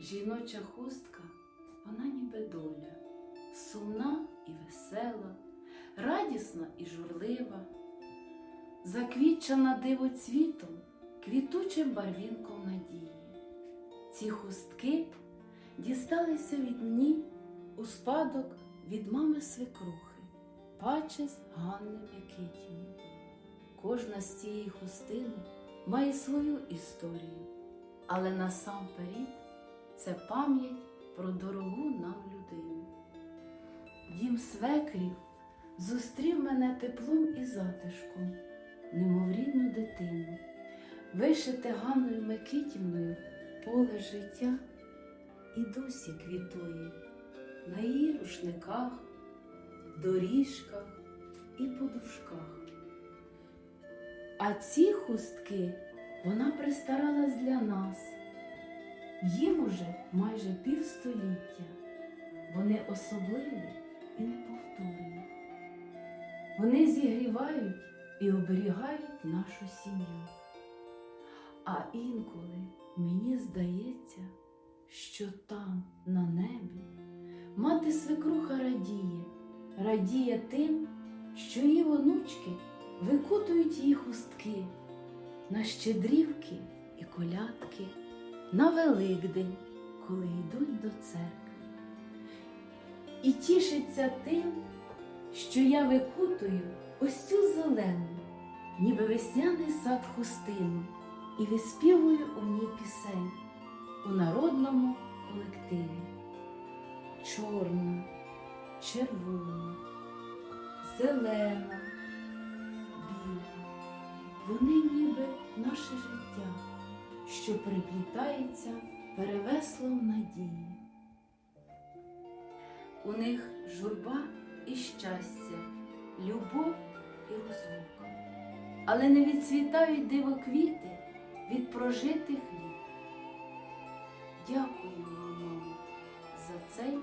жіноча хустка, вона ніби доля, сумна і весела, радісна і журлива, заквітчена дивоцвітом, квітучим барвінком надії. Ці хустки дісталися від мені у спадок від мами свекрухи, пачес Ганни Микитівни. Кожна з цієї хустини має свою історію, але насамперед це пам'ять про дорогу нам людину. Дім свекрів зустрів мене теплом і затишком, немов рідну дитину, вишите Ганною Микитівною поле життя і досі квітує на її рушниках, доріжках і подушках. А ці хустки вона пристаралась для нас. Їм уже майже півстоліття. Вони особливі і неповторні. Вони зігрівають і оберігають нашу сім'ю. А інколи мені здається, що там, на небі, мати свекруха радіє, радіє тим, що її онучки викутують її хустки на щедрівки і колядки, на Великдень, коли йдуть до церкви. І тішиться тим, що я викутую ось цю зелену, ніби весняний сад хустину, і виспівую у ній пісень у народному колективі. Чорна, червона, зелена, біла. Вони ніби наше життя, що приплітається перевеслом надії. У них журба і щастя, любов і розлука, але не відцвітають дивоквіти від прожитих літ. Дякую, мамо, за цей